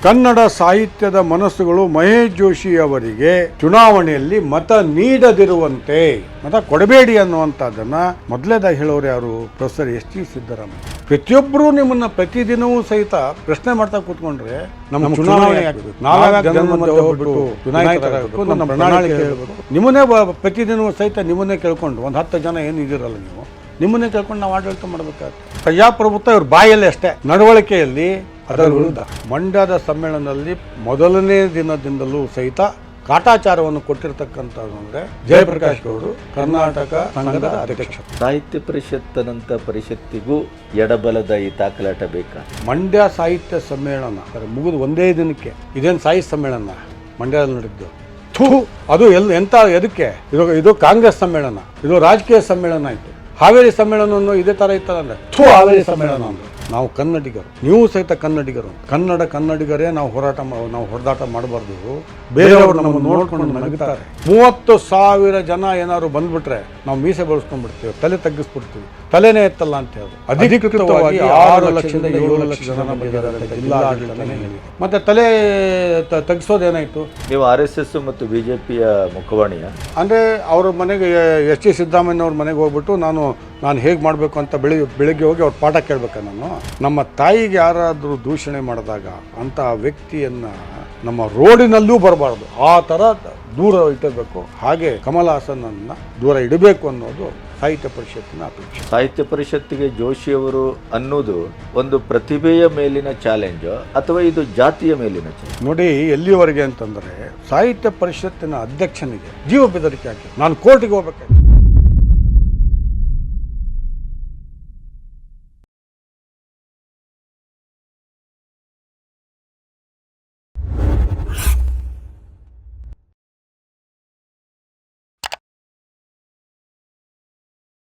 ಕನ್ನಡ ಸಾಹಿತ್ಯದ ಮನಸ್ಸುಗಳು ಮಹೇಶ್ ಜೋಶಿ ಅವರಿಗೆ ಚುನಾವಣೆಯಲ್ಲಿ ಮತ ನೀಡದಿರುವಂತೆ ಮತ ಕೊಡಬೇಡಿ ಅನ್ನುವಂಥದ್ದನ್ನ ಮೊದಲೇದಾಗಿ ಹೇಳೋರು ಯಾರು? Professor S T Siddaramaiah. ಪ್ರತಿಯೊಬ್ಬರು ನಿಮ್ಮನ್ನ ಪ್ರತಿದಿನವೂ ಸಹಿತ ಪ್ರಶ್ನೆ ಮಾಡ್ತಾ ಕೂತ್ಕೊಂಡ್ರೆ ನಮ್ಮ ಚುನಾವಣೆ ನಿಮ್ಮನ್ನೇ ಪ್ರತಿದಿನವೂ ಸಹಿತ ನಿಮ್ಮನ್ನೇ ಕೇಳ್ಕೊಂಡು ಒಂದು ಹತ್ತು ಜನ ಏನು ಇದಿರಲ್ಲ ನೀವು ನಿಮ್ಮನ್ನೇ ಕೇಳ್ಕೊಂಡು ನಾವು ಆಡಳಿತ ಮಾಡಬೇಕಾಗುತ್ತೆ. ಪ್ರಜಾಪ್ರಭುತ್ವ ಇವ್ರ ಬಾಯಲ್ಲಿ ಅಷ್ಟೇ. ನಡವಳಿಕೆಯಲ್ಲಿ ಅದರ ವಿರುದ್ಧ. ಮಂಡ್ಯದ ಸಮ್ಮೇಳನದಲ್ಲಿ ಮೊದಲನೇ ದಿನದಿಂದಲೂ ಸಹಿತ ಕಾಟಾಚಾರವನ್ನು ಕೊಟ್ಟಿರ್ತಕ್ಕಂಥದ್ದು ಅಂದರೆ ಜಯಪ್ರಕಾಶ್ ಗೌಡರು ಕರ್ನಾಟಕ ಸಂಘದ ಅಧ್ಯಕ್ಷ ಸಾಹಿತ್ಯ ಪರಿಷತ್ತನಂತ ಪರಿಷತ್ತಿಗೂ ಎಡಬಲದ ಈ ತಾಕಲಾಟ ಬೇಕಾ? ಮಂಡ್ಯ ಸಾಹಿತ್ಯ ಸಮ್ಮೇಳನ ಅದರ ಮುಗಿದು ಒಂದೇ ದಿನಕ್ಕೆ ಇದೇನು ಸಾಹಿತ್ಯ ಸಮ್ಮೇಳನ? ಮಂಡ್ಯದಲ್ಲಿ ನಡೆದಿದ್ದು. ಥೂ ಅದು ಎಲ್ಲಿ ಎಂತ ಎದಕ್ಕೆ? ಇದು ಇದು ಕಾಂಗ್ರೆಸ್ ಸಮ್ಮೇಳನ ಇದು ರಾಜಕೀಯ ಸಮ್ಮೇಳನ ಆಯಿತು. ಹಾವೇರಿ ಸಮ್ಮೇಳನವನ್ನು ಇದೇ ಥರ ಇತ್ತಲ್ಲ ಥೂ ಹಾವೇರಿ ಸಮ್ಮೇಳನ ಅಂದ್ರೆ. ನಾವು ಕನ್ನಡಿಗರು. ನೀವು ಸಹಿತ ಕನ್ನಡಿಗರು. ಕನ್ನಡ ಕನ್ನಡಿಗರೇ ನಾವು ಹೋರಾಟ ಮಾ- ನಾವು ಹೊಡೆದಾಟ ಮಾಡಬಾರ್ದು. ಬೇರೆಯವರು ನಮ್ಮನ್ನು ನೋಡ್ಕೊಂಡು ನಗುತ್ತಾರೆ ಮೂವತ್ತು ಸಾವಿರ ಜನ ಏನಾದ್ರು ಬಂದ್ಬಿಟ್ರೆ ನಾವು ಮೀಸೆ ಬಳಸ್ಕೊಂಡ್ಬಿಡ್ತೀವಿ ತಲೆ ತಗ್ಗಿಸ್ಬಿಡ್ತೀವಿ. ತಲೆನೇ ಎತ್ತಲ್ಲ ಅಂತ ಹೇಳಿ. ಅಧಿಕೃತವಾಗಿ ಆರು ಲಕ್ಷದಿಂದ ಏಳು ಲಕ್ಷ ಜನ ಬಂದಿದ್ದಾರೆ ಜಿಲ್ಲಾ ಆಡಳಿತನೇ ಮತ್ತೆ ತಲೆ ತಗ್ಗಿಸೋದು ತಗ್ಗಿಸೋದೇನಾಯ್ತು ನೀವು ಆರ್ ಎಸ್ ಎಸ್ ಮತ್ತು ಬಿಜೆಪಿಯ ಮುಖವಾಣಿಯ? ಅಂದರೆ ಅವ್ರ ಮನೆಗೆ ಎಸ್ ಡಿ ಸಿದ್ದರಾಮಯ್ಯ ಅವ್ರ ಮನೆಗೆ ಹೋಗ್ಬಿಟ್ಟು ನಾನು ನಾನು ಹೇಗೆ ಮಾಡಬೇಕು ಅಂತ ಬೆಳಿಗ್ಗೆ ಬೆಳಿಗ್ಗೆ ಹೋಗಿ ಅವ್ರ ಪಾಠ ಕೇಳಬೇಕಾ ನಾನು? ನಮ್ಮ ತಾಯಿಗೆ ಯಾರಾದರೂ ದೂಷಣೆ ಮಾಡಿದಾಗ ಅಂಥ ವ್ಯಕ್ತಿಯನ್ನು ನಮ್ಮ ರೋಡಿನಲ್ಲೂ ಬರಬಾರ್ದು. ಆ ಥರ ದೂರ ಇಟ್ಟಬೇಕು ಹಾಗೆ ಕಮಲ್ ಹಾಸನನ್ನು ದೂರ ಇಡಬೇಕು ಅನ್ನೋದು ಸಾಹಿತ್ಯ ಪರಿಷತ್ತಿನ ಅಪೇಕ್ಷೆ. ಸಾಹಿತ್ಯ ಪರಿಷತ್ತಿಗೆ ಜೋಶಿಯವರು ಅನ್ನೋದು ಒಂದು ಪ್ರತಿಭೆಯ ಮೇಲಿನ ಚಾಲೆಂಜ್ ಅಥವಾ ಇದು ಜಾತಿಯ ಮೇಲಿನ ಚಾಲೆಂಜ್? ನೋಡಿ ಎಲ್ಲಿವರೆಗೆ ಅಂತಂದರೆ ಸಾಹಿತ್ಯ ಪರಿಷತ್ತಿನ ಅಧ್ಯಕ್ಷನಿಗೆ ಜೀವ ಬೆದರಿಕೆ ಹಾಕಿ ನಾನು ಕೋರ್ಟಿಗೆ ಹೋಗ್ಬೇಕಾಯ್ತು.